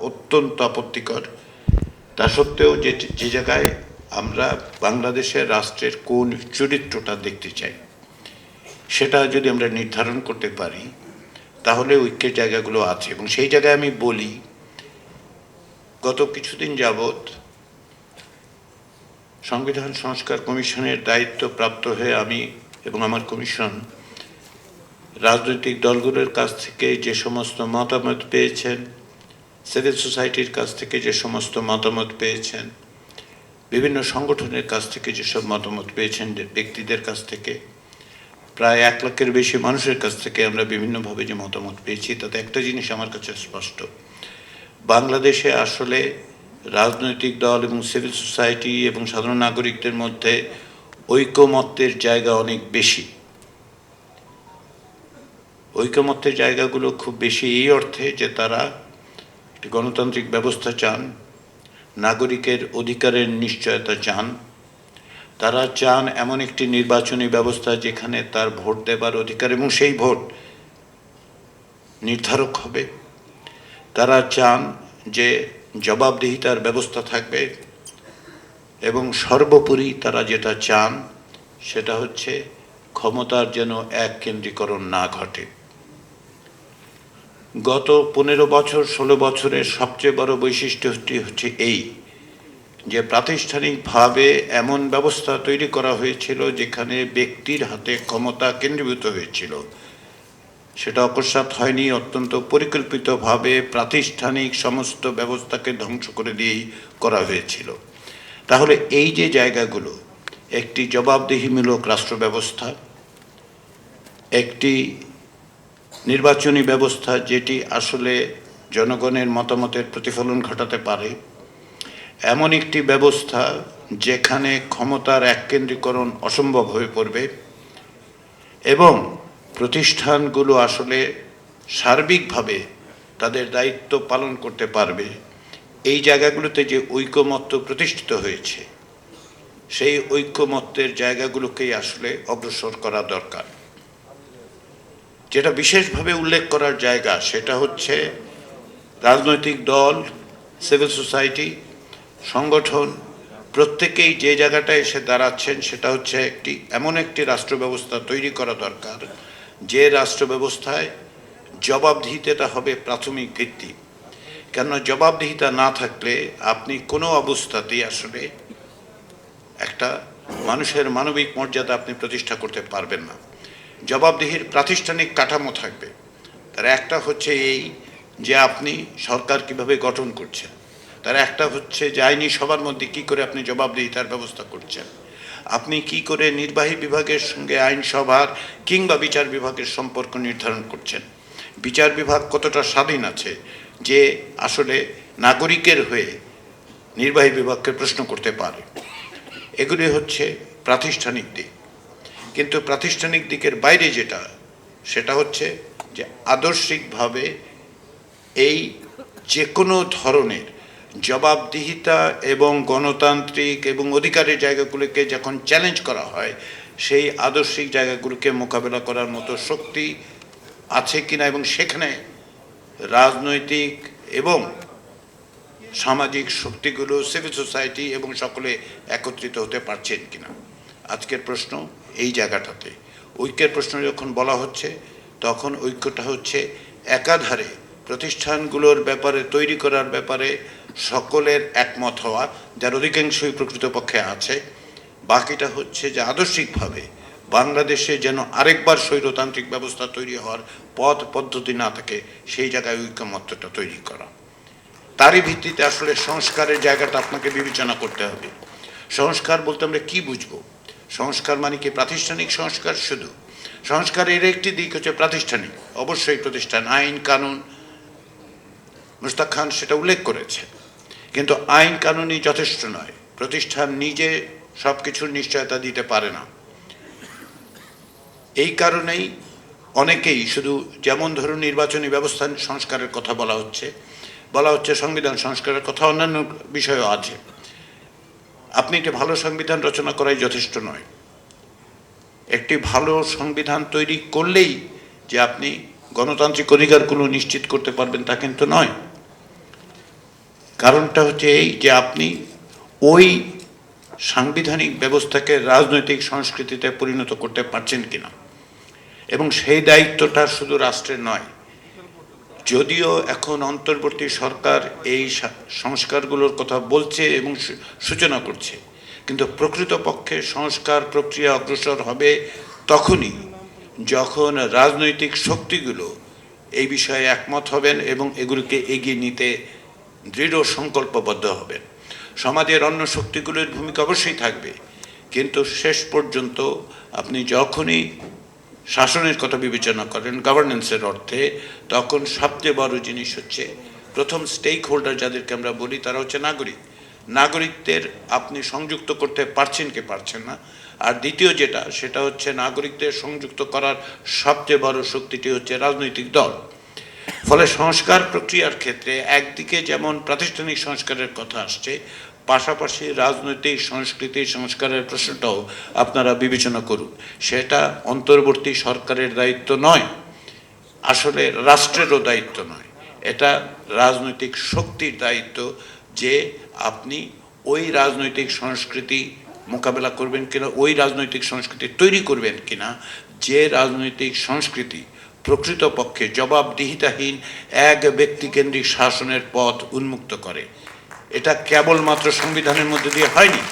অত্যন্ত আপত্তিকর। তা সত্ত্বেও যে যে জায়গায় আমরা বাংলাদেশের রাষ্ট্রের কোন চরিত্রটা দেখতে চাই, সেটা যদি আমরা নির্ধারণ করতে পারি, তাহলে ঐক্যের জায়গাগুলো আছে। এবং সেই জায়গায় আমি বলি, গত কিছুদিন যাবৎ সংবিধান সংস্কার কমিশনের দায়িত্ব প্রাপ্ত হয়ে আমি এবং আমার কমিশন রাজনৈতিক দলগুলোর কাছ থেকে যে সমস্ত মতামত পেয়েছেন সিভিল সোসাইটির কাছ থেকে যে সমস্ত মতামত পেয়েছেন, বিভিন্ন সংগঠনের কাছ থেকে যেসব মতামত পেয়েছেন ব্যক্তিদের কাছ থেকে, প্রায় এক লাখের বেশি মানুষের কাছ থেকে আমরা বিভিন্নভাবে যে মতামত পেয়েছি, তাতে একটা জিনিস আমার কাছে স্পষ্ট। বাংলাদেশে আসলে রাজনৈতিক দল এবং সিভিল সোসাইটি এবং সাধারণ নাগরিকদের মধ্যে ঐকমত্যের জায়গা অনেক বেশি। ঐকমত্যের জায়গাগুলো খুব বেশি এই অর্থে যে তারা একটি গণতান্ত্রিক ব্যবস্থা চান, নাগরিকের অধিকারের নিশ্চয়তা চান, তারা চান এমন একটি নির্বাচনী ব্যবস্থা যেখানে তার ভোট দেবার অধিকার এবং সেই ভোট নির্ধারক হবে। তারা চান যে জবাবদিহিতার ব্যবস্থা থাকবে এবং সর্বোপরি তারা যেটা চান সেটা হচ্ছে ক্ষমতার যেন এক কেন্দ্রীকরণ না ঘটে। গত পনেরো বছর, ষোলো বছরের সবচেয়ে বড় বৈশিষ্ট্যটি হচ্ছে এই, যে প্রাতিষ্ঠানিকভাবে এমন ব্যবস্থা তৈরি করা হয়েছিল যেখানে ব্যক্তির হাতে ক্ষমতা কেন্দ্রীভূত হয়েছিল। সেটা অকস্মাৎ হয়নি, অত্যন্ত পরিকল্পিতভাবে প্রাতিষ্ঠানিক সমস্ত ব্যবস্থাকে ধ্বংস করে দিয়েই করা হয়েছিল। তাহলে এই যে জায়গাগুলো, একটি জবাবদিহিমূলক রাষ্ট্র ব্যবস্থা একটি নির্বাচনী ব্যবস্থা যেটি আসলে জনগণের মতামতের প্রতিফলন ঘটাতে পারে, এমন একটি ব্যবস্থা যেখানে ক্ষমতার এককেন্দ্রীকরণ অসম্ভব হয়ে পড়বে এবং প্রতিষ্ঠানগুলো আসলে সার্বিকভাবে তাদের দায়িত্ব পালন করতে পারবে, এই জায়গাগুলোতে যে ঐকমত্য প্রতিষ্ঠিত হয়েছে, সেই ঐকমত্যের জায়গাগুলোকেই আসলে অগ্রসর করা দরকার। যেটা বিশেষভাবে উল্লেখ করার জায়গা সেটা হচ্ছে রাজনৈতিক দল সিভিল সোসাইটি সংগঠন, প্রত্যেকেই যে জায়গাটায় এসে দাঁড়াচ্ছেন সেটা হচ্ছে একটি, এমন একটি রাষ্ট্র ব্যবস্থা তৈরি করা দরকার, যে রাষ্ট্র ব্যবস্থায় জবাবদিহিতাটা হবে প্রাথমিক ভিত্তি। কেননা জবাবদিহিতা না থাকলে আপনি কোনো অবস্থাতেই আসলে একটা মানুষের মানবিক মর্যাদা আপনি প্রতিষ্ঠা করতে পারবেন না। জবাবদিহির প্রাতিষ্ঠানিক কাঠামো থাকবে। তার একটা হচ্ছে এই যে আপনি সরকার কীভাবে গঠন করছেন। তার একটা হচ্ছে যে আইনি সবার মধ্যে কি করে আপনি জবাবদিহিতার ব্যবস্থা করছেন। আপনি কি করে নির্বাহী বিভাগের সঙ্গে আইনসভার কিংবা বিচার বিভাগের সম্পর্ক নির্ধারণ করছেন। বিচার বিভাগ কতটা স্বাধীন আছে যে আসলে নাগরিকের হয়ে নির্বাহী বিভাগকে প্রশ্ন করতে পারে। এগুলি হচ্ছে প্রাতিষ্ঠানিক দিক। কিন্তু প্রাতিষ্ঠানিক দিকের বাইরে যেটা, সেটা হচ্ছে যে আদর্শিকভাবে এই যে কোনো ধরনের জবাবদিহিতা এবং গণতান্ত্রিক এবং অধিকারের জায়গাগুলোকে যখন চ্যালেঞ্জ করা হয়, সেই আদর্শিক জায়গাগুলোকে মোকাবেলা করার মতো শক্তি আছে কিনা এবং সেখানে রাজনৈতিক এবং সামাজিক শক্তিগুলো সিভিল সোসাইটি এবং সকলে একত্রিত হতে পারছেন কিনা? আজকের প্রশ্ন এই জায়গাটাতে। ঐক্যের প্রশ্ন যখন বলা হচ্ছে, তখন ঐক্যটা হচ্ছে একাধারে প্রতিষ্ঠানগুলোর ব্যাপারে, তৈরি করার ব্যাপারে সকলের একমত হওয়া, যার অধিকাংশই প্রকৃতপক্ষে আছে। বাকিটা হচ্ছে যে আদর্শিকভাবে বাংলাদেশে যেন আরেকবার স্বৈরতান্ত্রিক ব্যবস্থা তৈরি হওয়ার পথ, পদ্ধতি না থাকে, সেই জায়গায় ঐক্যমত্যটা তৈরি করা। তারই ভিত্তিতে আসলে সংস্কারের জায়গাটা আপনাকে বিবেচনা করতে হবে। সংস্কার বলতে আমরা কি বুঝব? সংস্কার মানে কি? প্রাতিষ্ঠানিক সংস্কার শুধু। সংস্কারের একটি দিক হচ্ছে প্রাতিষ্ঠানিক। অবশ্যই প্রতিষ্ঠান, আইন, কানুন। মুস্তাক খান সেটা উল্লেখ করেছে। কিন্তু আইন কানুনই যথেষ্ট নয়। প্রতিষ্ঠান নিজে সব কিছুর নিশ্চয়তা দিতে পারে না। এই কারণেই অনেকেই শুধু যেমন ধরুন নির্বাচনী ব্যবস্থা সংস্কারের কথা বলা হচ্ছে বলা হচ্ছে সংবিধান সংস্কারের কথা, অন্যান্য বিষয়ও আছে। আপনি একটি ভালো সংবিধান রচনা করাই যথেষ্ট নয়। একটি ভালো সংবিধান তৈরি করলেই যে আপনি গণতান্ত্রিক অধিকারগুলো নিশ্চিত করতে পারবেন তা কিন্তু নয়। কারণটা হচ্ছে এই যে আপনি ওই সাংবিধানিক ব্যবস্থাকে রাজনৈতিক সংস্কৃতিতে পরিণত করতে পারছেন কিনা। এবং সেই দায়িত্বটা শুধু রাষ্ট্রের নয় যদিও এখন অন্তর্বর্তী সরকার এই সংস্কারগুলোর কথা বলছে এবং সূচনা করছে, কিন্তু প্রকৃতপক্ষে সংস্কার প্রক্রিয়া অগ্রসর হবে তখনই যখন রাজনৈতিক শক্তিগুলো এই বিষয়ে একমত হবেন এবং এগুলিকে এগিয়ে নিতে দৃঢ় সংকল্পবদ্ধ হবেন। সমাজের অন্য শক্তিগুলোর ভূমিকা অবশ্যই থাকবে, কিন্তু শেষ পর্যন্ত আপনি যখনই শাসনের কথা বিবেচনা করেন গভর্নেন্সের অর্থে, তখন সবচেয়ে বড় জিনিস হচ্ছে, প্রথম স্টেক হোল্ডার যাদেরকে আমরা বলি, তারা হচ্ছে নাগরিক। নাগরিকদের আপনি সংযুক্ত করতে পারছেন কি পারছেন না? আর দ্বিতীয় যেটা, সেটা হচ্ছে নাগরিকদের সংযুক্ত করার সবচেয়ে বড় শক্তিটি হচ্ছে রাজনৈতিক দল। ফলে সংস্কার প্রক্রিয়ার ক্ষেত্রে একদিকে যেমন প্রাতিষ্ঠানিক সংস্কারের কথা আসছে পাশাপাশি রাজনৈতিক সংস্কৃতি সংস্কারের প্রশ্নটাও আপনারা বিবেচনা করুন। সেটা অন্তর্বর্তী সরকারের দায়িত্ব নয়, আসলে রাষ্ট্রেরও দায়িত্ব নয়। এটা রাজনৈতিক শক্তির দায়িত্ব যে আপনি ওই রাজনৈতিক সংস্কৃতি মোকাবেলা করবেন কিনা, ওই রাজনৈতিক সংস্কৃতি তৈরি করবেন কিনা, যে রাজনৈতিক সংস্কৃতি প্রকৃতপক্ষে জবাবদিহিতাহীন এক ব্যক্তিকেন্দ্রিক শাসনের পথ উন্মুক্ত করে। এটা কেবলমাত্র সংবিধানের মধ্যে দিয়ে হয়নি।